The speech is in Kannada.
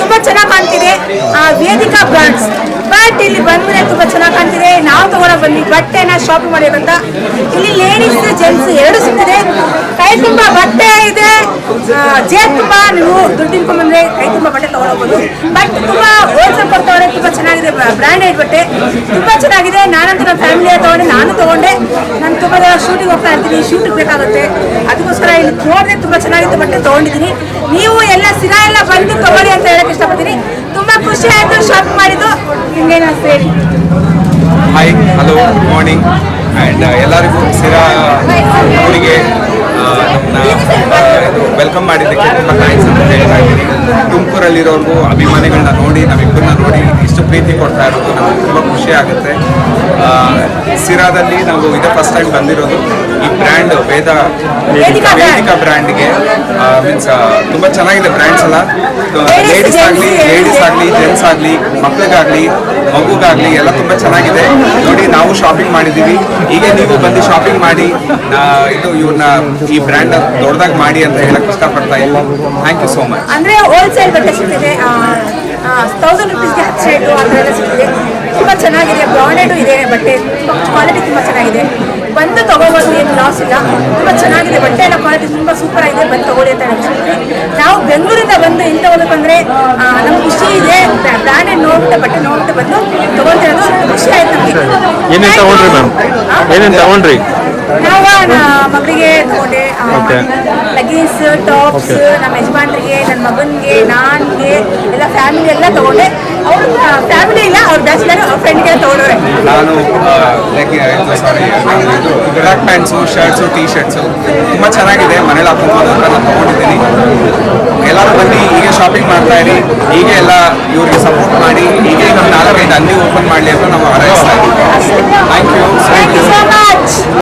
ತುಂಬಾ ಚೆನ್ನಾಗಿ ಕಾಣ್ತಿದೆ. ಆ, ವೇದಿಕಾ ಬ್ರಾಂಡ್ಸ್. ಬಟ್ ಇಲ್ಲಿ ಬಂದ್ಮೇಲೆ ತುಂಬಾ ಚೆನ್ನಾಗಿ ಕಾಣ್ತಿದೆ. ನಾವು ತಗೊಂಡ ಬನ್ನಿ ಬಟ್ಟೆನ ಶಾಪಿಂಗ್ ಮಾಡಿರೋದ್ರಿಂದ. ಇಲ್ಲಿ ಲೇಡೀಸ್ ಜೆಂಟ್ಸ್ ಎರಡು ಸಿಗ್ತಿದೆ. ಕೈ ತುಂಬ ಬಟ್ಟೆ ಇದೆ. ಜೇಬ್ ತುಂಬ ನೀವು ದುಡ್ಡು ಇಟ್ಕೊಂಡ್ಬಂದ್ರೆ ಕೈ ತುಂಬಾ ಬಟ್ಟೆ ತಗೊಂಡೋಗ್ಬೋದು ಬಟ್ ತುಂಬಾ ಹೋಲ್ಸೇಲ್ ಕೊಡ್ತವ್ರೆ ತುಂಬಾ ಚೆನ್ನಾಗಿದೆ ಬ್ರ್ಯಾಂಡೆಡ್ ಬಟ್ಟೆ. ತುಂಬಾ ಚೆನ್ನಾಗಿದೆ. ನಾನಂತೂ ನನ್ನ ಫ್ಯಾಮಿಲಿ ತಗೊಂಡೆ. ನಾನು ತಗೊಂಡೆ. ನಾನು ತುಂಬಾ ಶೂಟಿಂಗ್ ಹೋಗ್ತಾ ಇರ್ತೀನಿ. ಶೂಟಿಂಗ್ ಬೇಕಾಗುತ್ತೆ. ಅದಕ್ಕೋಸ್ಕರ ಇಲ್ಲಿ ನೋಡಿದ್ರೆ ತುಂಬಾ ಚೆನ್ನಾಗಿತ್ತು ಬಟ್ಟೆ ತಗೊಂಡಿದ್ದೀನಿ. ನೀವು ಎಲ್ಲ ಸಿರಾ ಎಲ್ಲ hi hello good morning and ಎಲ್ಲರಿಗೂ ಸಿರಾ, ಊರಿಗೆ ವೆಲ್ಕಮ್ ಮಾಡಿದ್ದಕ್ಕೆ ತುಂಬ ಥ್ಯಾಂಕ್ಸ್ ಅಂತ ಹೇಳ್ತಾ ಇದ್ದೀನಿ. ತುಮಕೂರಲ್ಲಿರೋರ್ಗೂ ಅಭಿಮಾನಿಗಳನ್ನ ನೋಡಿ ನಮ್ಮಿಬ್ಬರನ್ನ ನೋಡಿ ಇಷ್ಟು ಪ್ರೀತಿ ಕೊಡ್ತಾ ಇರೋದು ನಮಗೆ ತುಂಬ ಖುಷಿ ಆಗುತ್ತೆ. ಸಿರಾದಲ್ಲಿ ನಾವು ಇದೇ ಫಸ್ಟ್ ಟೈಮ್ ಬಂದಿರೋದು ಈ ಬ್ರ್ಯಾಂಡ್ ವೇದ ವೇದಿಕಾ ಬ್ರ್ಯಾಂಡ್ಗೆ ಮೀನ್ಸ್ ತುಂಬ ಚೆನ್ನಾಗಿದೆ ಬ್ರ್ಯಾಂಡ್ಸ್ ಎಲ್ಲ. ಲೇಡೀಸ್ ಆಗಲಿ ಲೇಡೀಸ್ ಆಗಲಿ ಜೆಂಟ್ಸ್ ಆಗಲಿ ಮಕ್ಳಿಗಾಗಲಿ ಮಗುಗಾಗಲಿ ಎಲ್ಲ ತುಂಬ ಚೆನ್ನಾಗಿದೆ. ನೋಡಿ ನಾವು ಶಾಪಿಂಗ್ ಮಾಡಿದ್ದೀವಿ. ಈಗ ನೀವು ಬಂದು ಶಾಪಿಂಗ್ ಮಾಡಿ ಇದು ಇವ್ರನ್ನ ಈ ಬ್ರ್ಯಾಂಡ್ ದೊಡ್ಡದಾಗಿ ಮಾಡಿ ಅಂತ ಹೇಳಕ್ ಇಷ್ಟಪಡ್ತಾ ಇಲ್ಲ. ಥ್ಯಾಂಕ್ ಯು ಸೋ ಮಚ್ ಅಂದ್ರೆ ಹೋಲ್ಸೇಲ್ ಬಟ್ಟೆ ಸಿಗ್ತಿದೆ. ತೌಸಂಡ್ ರುಪೀಸ್ಗೆ ಹತ್ತು ಶೇಟು ಆ ಥರ ಎಲ್ಲ ಸಿಗ್ತಿದೆ. ಚೆನ್ನಾಗಿದೆ ಬ್ರಾಂಡೆಡು ಇದೆ ಬಟ್ಟೆ ಕ್ವಾಲಿಟಿ ತುಂಬ ಚೆನ್ನಾಗಿದೆ. ಬಂದು ತಗೋಬೋದು ಏನು ಲಾಸ್ ಇಲ್ಲ. ತುಂಬ ಚೆನ್ನಾಗಿದೆ ಬಟ್ಟೆ ಎಲ್ಲ ಕ್ವಾಲಿಟಿ ತುಂಬ ಸೂಪರ್ ಆಗಿದೆ. ಬಂದು ತಗೊಳ್ಳಿ ಅಂತ ನಾವು ಬೆಂಗಳೂರಿಂದ ಬಂದು ಇಲ್ಲಿ ಬಂದರೆ ನಮ್ಗೆ ಖುಷಿ ಇದೆ. ಬ್ರಾಂಡೆಡ್ ನೋಡ್ಬಿಟ್ಟು ಬಟ್ಟೆ ನೋಡ್ಬಿಟ್ಟು ಬಂದು ತಗೊಳ್ತಿರೋದು ಖುಷಿ ಆಯ್ತು ನಮಗೆ. ಏನೇನು ತಗೊಂಡ್ರಿ ಮ್ಯಾಮ್ ಏನೇನು ತಗೊಂಡ್ರಿ? ನಾವು ಮಗಳಿಗೆ ತಗೊಂಡೆ ಲಗೀಸ್ ಲಗೇಜ್ ಟಾಪ್ಸ್ ನಮ್ಮ ಯಜಮಾನ್ರಿಗೆ ನನ್ನ ಮಗನಿಗೆ ನಾನ್ಗೆ ಎಲ್ಲ ಫ್ಯಾಮಿಲಿ ಎಲ್ಲ ತಗೊಂಡೆ. ಅವ್ರ ಫ್ಯಾಮಿಲಿ ನಾನು like sari black pants shirts T shirts ತುಂಬ ಚೆನ್ನಾಗಿದೆ. ಮನೇಲಿ ಹಾಕೊಂಡು ಅಂತ ನಾನು ತೊಗೊಂಡಿದ್ದೀನಿ. ಎಲ್ಲರೂ ಬಂದು ಹೀಗೆ ಶಾಪಿಂಗ್ ಮಾಡ್ತಾ ಇರಿ. ಹೀಗೆ ಎಲ್ಲ ಇವ್ರಿಗೆ ಸಪೋರ್ಟ್ ಮಾಡಿ ಹೀಗೆ ನಮ್ಮ ನಾಲ್ಕೈದು ಅಲ್ಲಿ ಓಪನ್ ಮಾಡಲಿ ಅಂತ ನಾವು ಹಾರೈಸ್ತಾ ಇದ್ದೀವಿ. Thank you